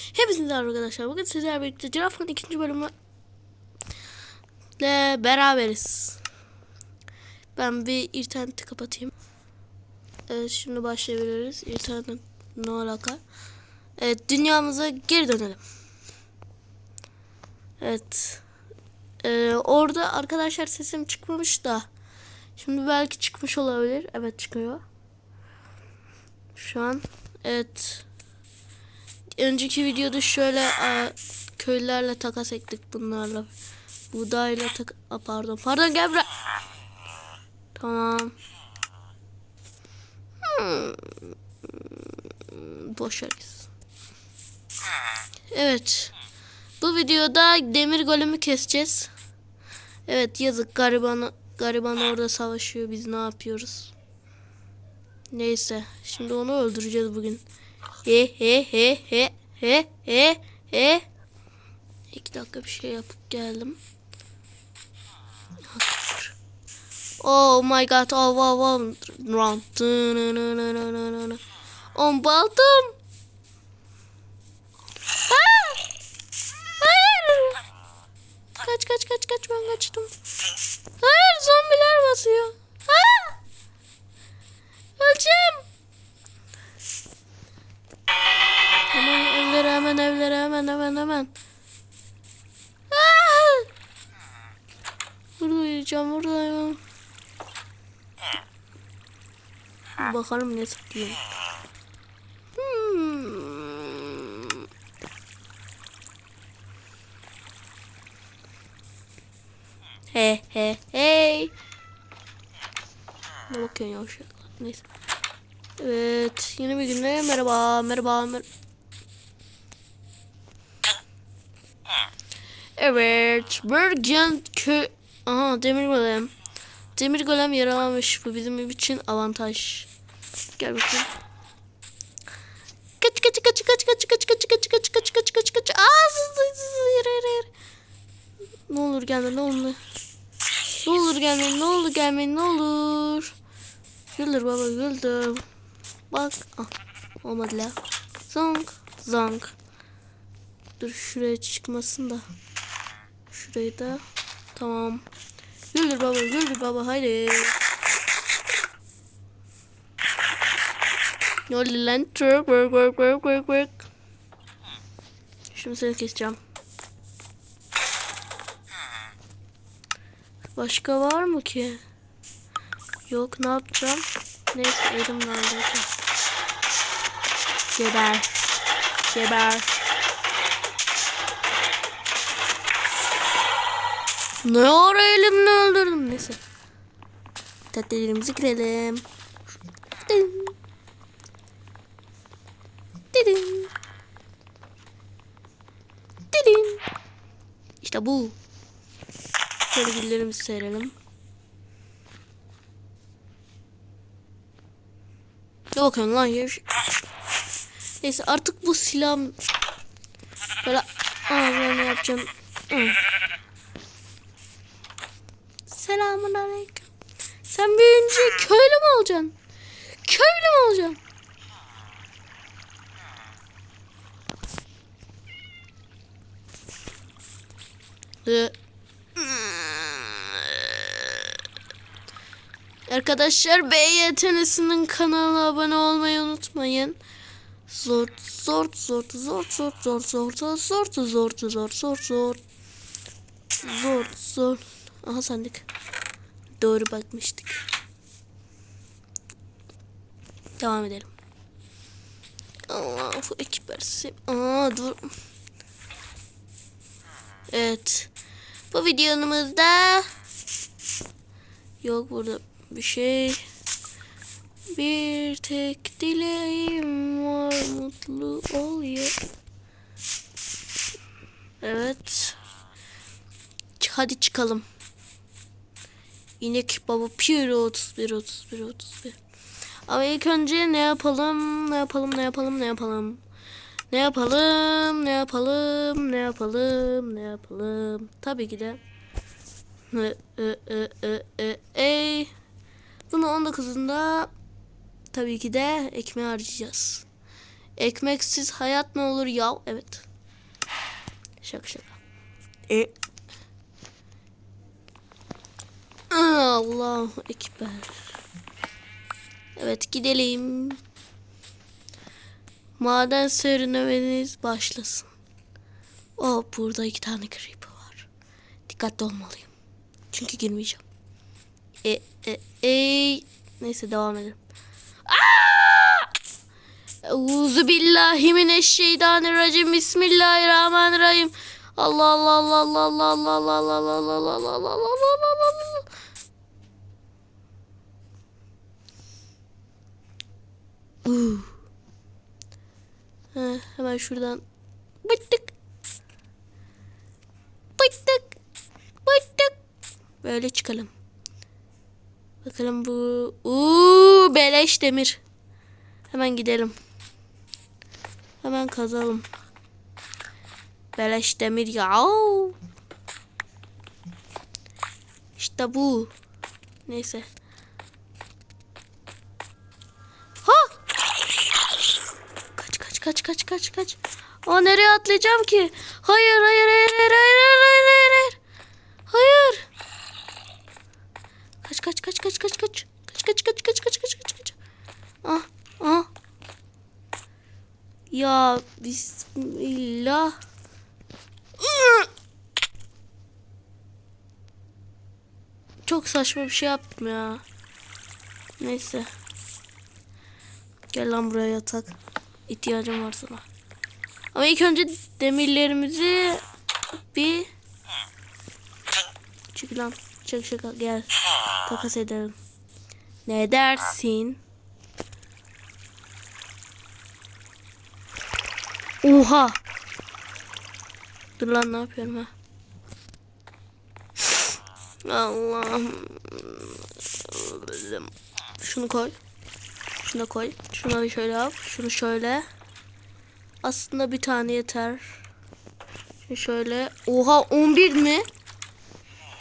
Hepinize arkadaşlar. Bugün sizlerle birlikte Girafa'nın ikinci bölümü ile beraberiz. Ben bir interneti kapatayım. Evet şimdi başlayabiliriz. İnternet ne alaka? Evet dünyamıza geri dönelim. Evet. Ee, orada arkadaşlar sesim çıkmamış da. Şimdi belki çıkmış olabilir. Evet çıkıyor. Şu an. Evet. Önceki videoda şöyle e, köylülerle takas ettik bunlarla. Buğdayla tak... A, pardon. Pardon gel buraya. Tamam. Hmm. Boş ver gitsin. Evet. Bu videoda demir golümü keseceğiz. Evet yazık gariban gariban orada savaşıyor. Biz ne yapıyoruz? Neyse. Şimdi onu öldüreceğiz bugün. He he he he he he he. İki dakika bir şey yapıp geldim. Oh my god. Oh wow wow. Round. On baldım. Ah! Hayır. Kaç kaç kaç kaç ben kaçtım. Hayır zombiler basıyor. Ah! Öleceğim. Hemen evlere hemen evlere hemen hemen hemen. Ah! Burada uyuyacağım burada uyuyacağım. Bir Bakalım ne tıklayayım. Hmm. He he hey. Ne bakıyorsun yavşak? Neyse. Evet. Yeni bir günde merhaba. Merhaba. Mer evet. Bergen kö... Aha demir golem. Demir golem yaralamış. Bu bizim için avantaj. Gel bakayım. Kaç kaç kaç kaç kaç kaç kaç kaç kaç kaç kaç kaç kaç Aa zı zı zı yere yere yere. Ne olur gelme ne olur. Ne olur gelme ne olur gelme ne olur. Güldür baba güldür. Bak. Ah, olmadı la. Zonk. Zonk. Dur şuraya çıkmasın da. Şurayı da. Tamam. Güldür baba güldür baba haydi. Oldu lan? Work work work work work. Şimdi seni keseceğim. Başka var mı ki? Yok ne yapacağım? Neyse elim vardı. Geber. Geber. Ne ara elimle öldürdüm neyse. Tatlılarımızı kıralım. Dın. Didin. Didin. İşte bu. Şöyle güllerimizi serelim. Ne bakıyorsun lan ya? Neyse artık bu silah böyle ne yapacağım? Hı. Selamun aleyküm. Sen büyüyünce köylü mü olacaksın? Köylü mü olacaksın? Ee, Arkadaşlar BYTN'sinin kanalına abone olmayı unutmayın. Zor zor zor zor zor zor zor zor zor zor zor zor zor zor zor Aha sandık. Doğru bakmıştık. Devam edelim. Allahu ekber. Aa dur. Evet. Bu videomuzda yok burada bir şey. Bir tek dileğim var mutlu ol ya. Evet. Hadi çıkalım. İnek baba pür 31 31 31. Ama ilk önce ne yapalım? Ne yapalım? Ne yapalım? Ne yapalım? Ne yapalım? Ne yapalım? Ne yapalım? Ne yapalım? Tabii ki de e, e, e, e, e. Bunu 19'unda tabii ki de ekmeğe harcayacağız. Ekmeksiz hayat mı olur ya? Evet. Şaka şaka. E. Allahu Ekber. Evet gidelim. Maden serüveniniz başlasın. O burada iki tane creeper var. Dikkatli olmalıyım. Çünkü girmeyeceğim. E, e, e. Neyse devam edelim. Euzu billahi mineşşeytanirracim. Bismillahirrahmanirrahim. Allah Allah Allah Allah Allah Allah Allah Allah Allah Allah Allah Allah Allah Allah Allah Allah Uh. Hemen şuradan bıttık. Bıttık. Bıttık. Böyle çıkalım. Bakalım bu. Uuu beleş demir. Hemen gidelim. Hemen kazalım. Beleş demir ya. İşte bu. Neyse. Kaç kaç kaç kaç kaç. Aa nereye atlayacağım ki? Hayır hayır hayır hayır hayır hayır hayır hayır. Hayır. Kaç kaç kaç kaç kaç kaç. Kaç kaç kaç kaç kaç kaç kaç kaç. Ah ah. Ya bismillah. Çok saçma bir şey yaptım ya. Neyse. Gel lan buraya yatak. İhtiyacım var sana. Ama ilk önce demirlerimizi bir çık lan. Çık çık gel. Takas edelim. Ne dersin? Oha. Dur lan ne yapıyorum ha? Allah'ım. Şunu koy. Şunu koy. Şunu şöyle yap. Şunu şöyle. Aslında bir tane yeter. Şimdi şöyle. Oha 11 mi?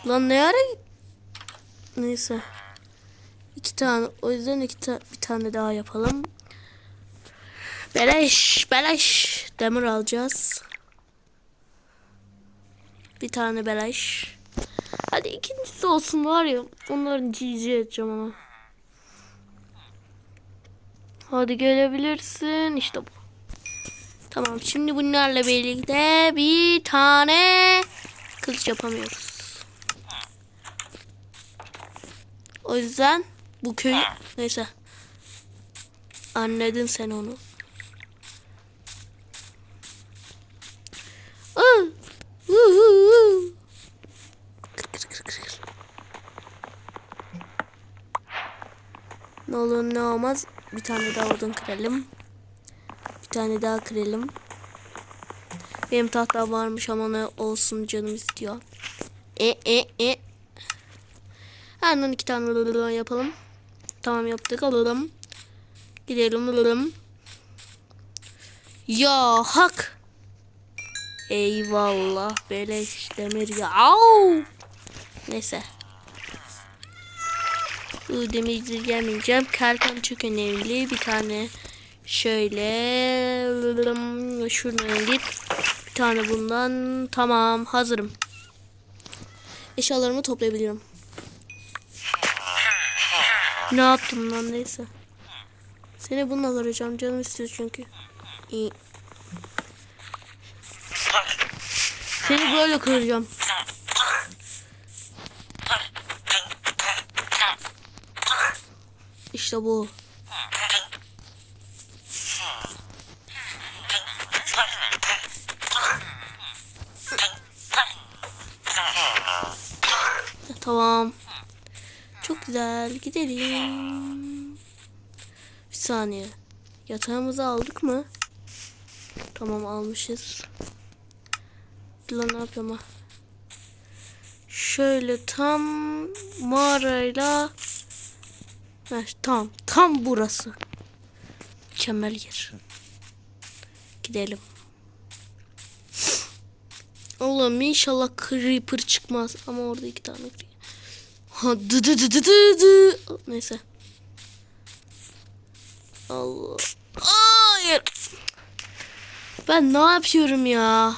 Lan ne ara? Neyse. İki tane. O yüzden iki ta bir tane daha yapalım. Beleş. Beleş. Demir alacağız. Bir tane beleş. Hadi ikincisi olsun var ya. Onların cici edeceğim ama. Hadi gelebilirsin. İşte bu. Tamam şimdi bunlarla birlikte bir tane kılıç yapamıyoruz. O yüzden bu köy neyse. Anladın sen onu. Ne olur ne olmaz. Bir tane daha odun kıralım. Bir tane daha kıralım. Benim tahta varmış ama ne olsun canım istiyor. E e e. Hemen iki tane alalım yapalım. Tamam yaptık alalım. Gidelim alalım. Ya hak. Eyvallah beleş demir ya. Au. Neyse. Bu demirci gelmeyeceğim. Kalkan çok önemli. Bir tane şöyle şuradan git. Bir tane bundan. Tamam hazırım. Eşyalarımı toplayabilirim. Ne yaptım lan neyse. Seni bununla arayacağım canım istiyor çünkü. İyi. Seni böyle kıracağım. İşte bu. Tamam. Çok güzel. Gidelim. Bir saniye. Yatağımızı aldık mı? Tamam almışız. Lan ne ha? Şöyle tam mağarayla Heh, tam tam burası. Mükemmel yer. Gidelim. Allah'ım inşallah creeper çıkmaz ama orada iki tane. Ha dı dı dı dı dı dı. Neyse. Allah. Hayır. Ben ne yapıyorum ya?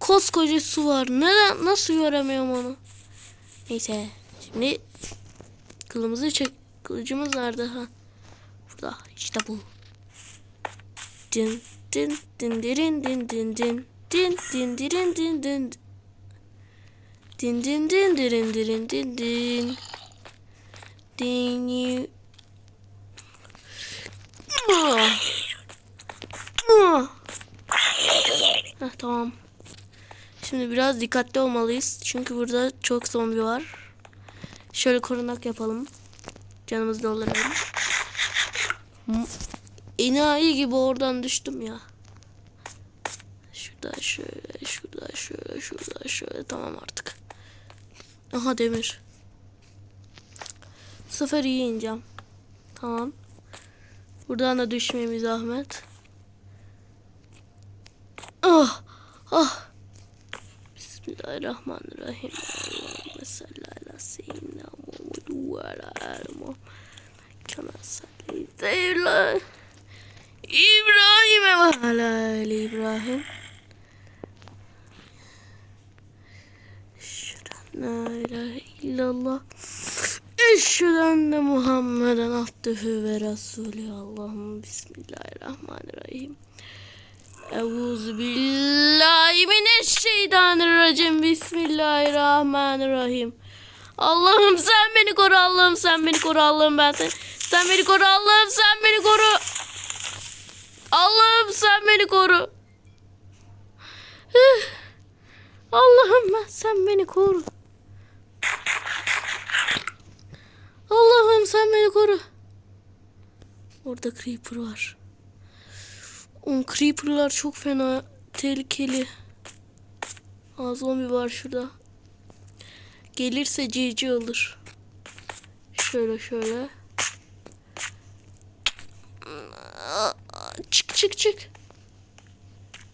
Koskoca su var. Neden nasıl göremiyorum onu? Neyse. Şimdi kılımızı çek. Kılıcımız nerede ha? Burada. İşte bu. Din din din dirin din din din din din dirin din din din din din dirin dirin din din din. Heh, tamam. Şimdi biraz dikkatli olmalıyız. Çünkü burada çok zombi var. Şöyle korunak yapalım. Canımızı dolduralım. Enayi gibi oradan düştüm ya. Şurada şöyle, şurada şöyle, şurada şöyle. Tamam artık. Aha demir. Bu sefer iyi ineceğim. Tamam. Buradan da düşmeyeyim zahmet. Ah! Ah! Bismillahirrahmanirrahim. Allahümme salli ala seyyidina guardarmo. salir de la... İbrahim'e bahala el İbrahim. Şuradan la ilahe illallah. Eşhüden de Muhammeden abdühü ve Resulü Allah'ım Bismillahirrahmanirrahim. Euzu billahi mineşşeytanirracim. Bismillahirrahmanirrahim. Allah'ım sen beni koru. Allah'ım sen beni koru. Allah'ım ben sen. Sen beni koru. Allah'ım sen beni koru. Allah'ım sen beni koru. Allah'ım ben sen beni koru. Allah'ım sen beni koru. Orada creeper var. O creeperlar çok fena tehlikeli. Aa, zombi var şurada. Gelirse cici alır. Şöyle şöyle. Çık çık çık.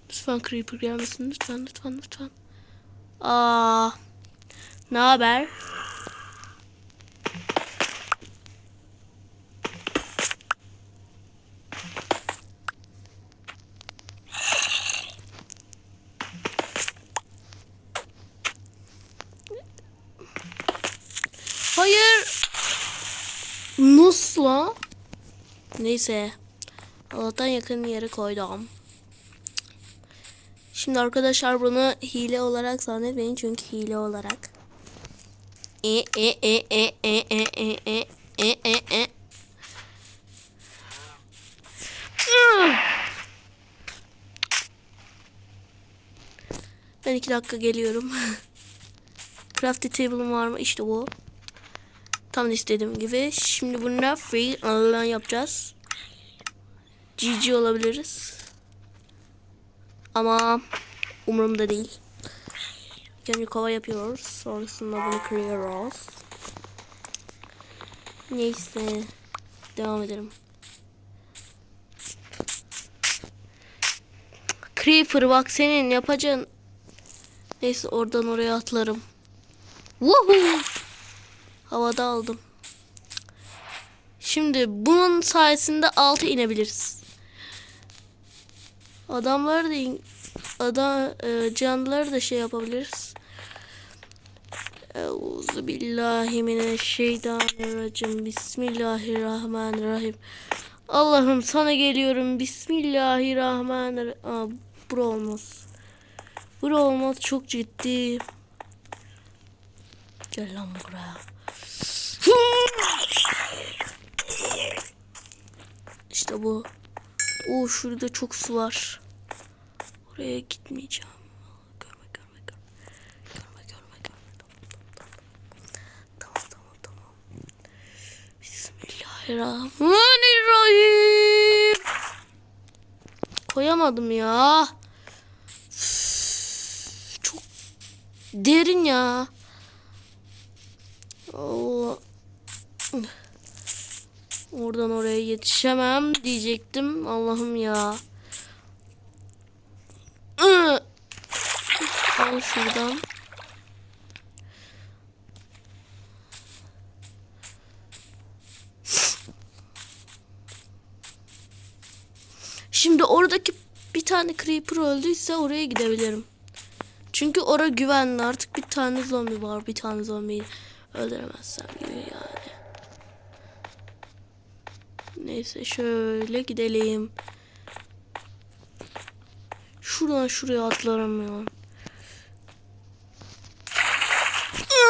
Lütfen creeper gelmesin lütfen lütfen lütfen. Aa. Ne haber? Hayır. Nasıl lan? Neyse. Allah'tan yakın yere koydum. Şimdi arkadaşlar bunu hile olarak zannetmeyin çünkü hile olarak. E e e e e e e e e e e Ben iki dakika geliyorum. Crafty table'ım var mı? İşte bu. Tam istediğim gibi. Şimdi bunu free alan yapacağız. GG olabiliriz. Ama umurumda değil. Kendi kova yapıyoruz. Sonrasında bunu kırıyoruz. Neyse. Devam edelim. Creeper bak senin yapacağın. Neyse oradan oraya atlarım. Woohoo! Havada aldım. Şimdi bunun sayesinde altı inebiliriz. Adamları da in- adam e, canlıları da şey yapabiliriz. Euzu billahi mineşşeytanirracim. Bismillahirrahmanirrahim. Allah'ım sana geliyorum. Bismillahirrahmanirrahim. Aa, bura olmaz. Bura olmaz çok ciddi. Gel lan buraya. İşte bu. Oo şurada çok su var. Oraya gitmeyeceğim. Görme görme görme. Görme görme görme. Tamam tamam tamam. Bismillahirrahmanirrahim. Koyamadım ya. Çok derin ya. Allah. Oradan oraya yetişemem diyecektim. Allah'ım ya. Al şuradan. Şimdi oradaki bir tane creeper öldüyse oraya gidebilirim. Çünkü ora güvenli. Artık bir tane zombi var. Bir tane zombiyi öldüremezsem gibi yani. Neyse şöyle gidelim. Şuradan şuraya atlaramıyorum.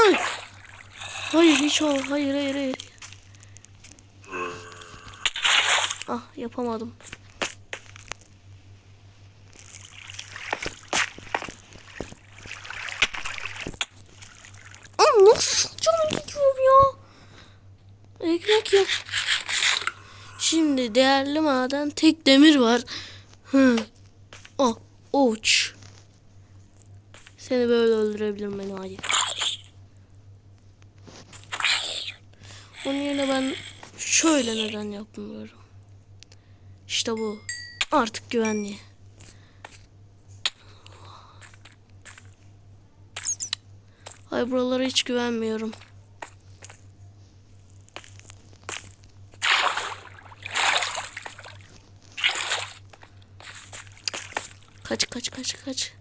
Ay! Hayır hiç ol. Hayır hayır hayır. Ah yapamadım. Aa, nasıl canım gidiyor ya? Ekmek yok. Değerli maden tek demir var. Hı. Oh, ouch. Seni böyle öldürebilirim beni hayır. Onun yerine ben şöyle neden yapmıyorum? İşte bu. Artık güvenli. Ay buralara hiç güvenmiyorum. Kaç kaç kaç kaç.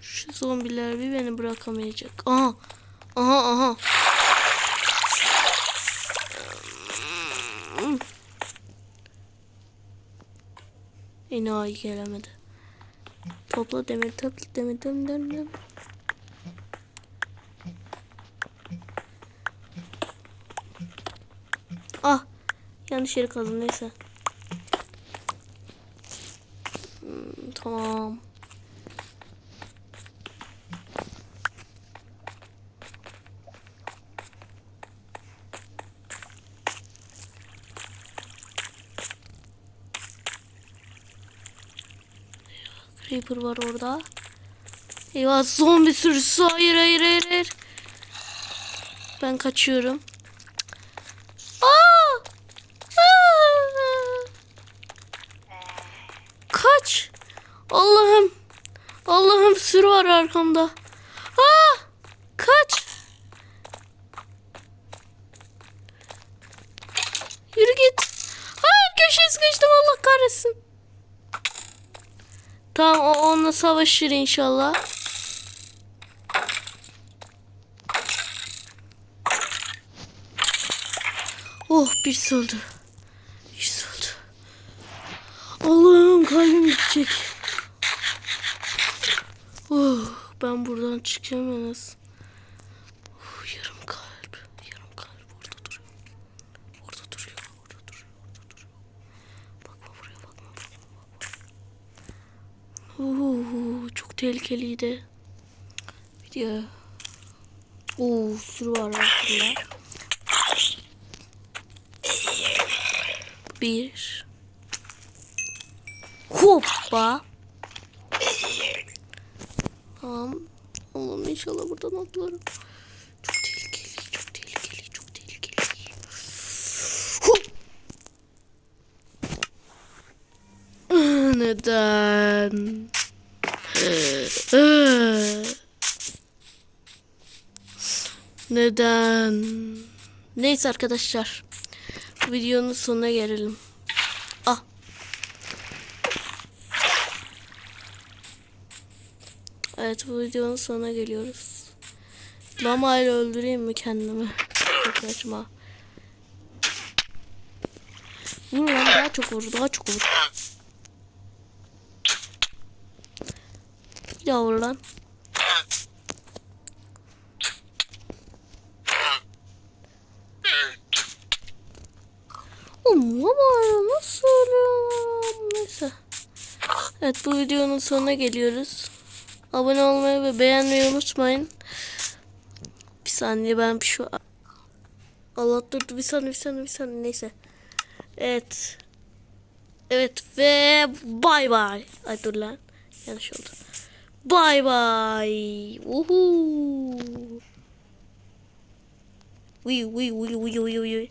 Şu zombiler bir beni bırakamayacak. Aha. Aha aha. Enayi gelemedi. Topla demir topla demir demir demir. Ah. Yanlış yere kazdım neyse. Tamam. Creeper var orada. Eyvah zombi sürüsü. Hayır hayır hayır hayır. Ben kaçıyorum. Aa! Aa! Kaç. Allah'ım. Allah'ım sürü var arkamda. Aa! Kaç. Yürü git. Hayır köşeye sıkıştım Allah kahretsin. Tamam o onunla savaşır inşallah. Oh bir öldü. Bir öldü. Allah'ım kalbim gidecek. Oh, ben buradan çıkacağım. Oh, yarım kalp. Yarım kalp orada duruyor. Orada duruyor. Orada duruyor. Orada duruyor. Bakma buraya bakma. bakma. Oo, çok tehlikeliydi. Video. Oo, sürü var aslında. Bir. Hoppa. Tamam. Allah'ım inşallah buradan atlarım. Çok tehlikeli, çok tehlikeli, çok tehlikeli. Hop. Ah, Neden? Ah. Neden? Neyse arkadaşlar. Videonun sonuna gelelim. Evet bu videonun sonuna geliyoruz. Lama ile öldüreyim mi kendimi? Çok saçma. Vur daha çok vur daha çok vur. Bir daha vur lan. Oğlum nasıl ölüyorum? Neyse. Evet bu videonun sonuna geliyoruz. Abone olmayı ve beğenmeyi unutmayın. Bir saniye ben şu... Allah dur bir saniye bir saniye bir saniye neyse. Evet. Evet ve bay bay. Ay dur lan. Yanlış oldu. Bay bay. Uhu. Uy uy uy uy uy uy.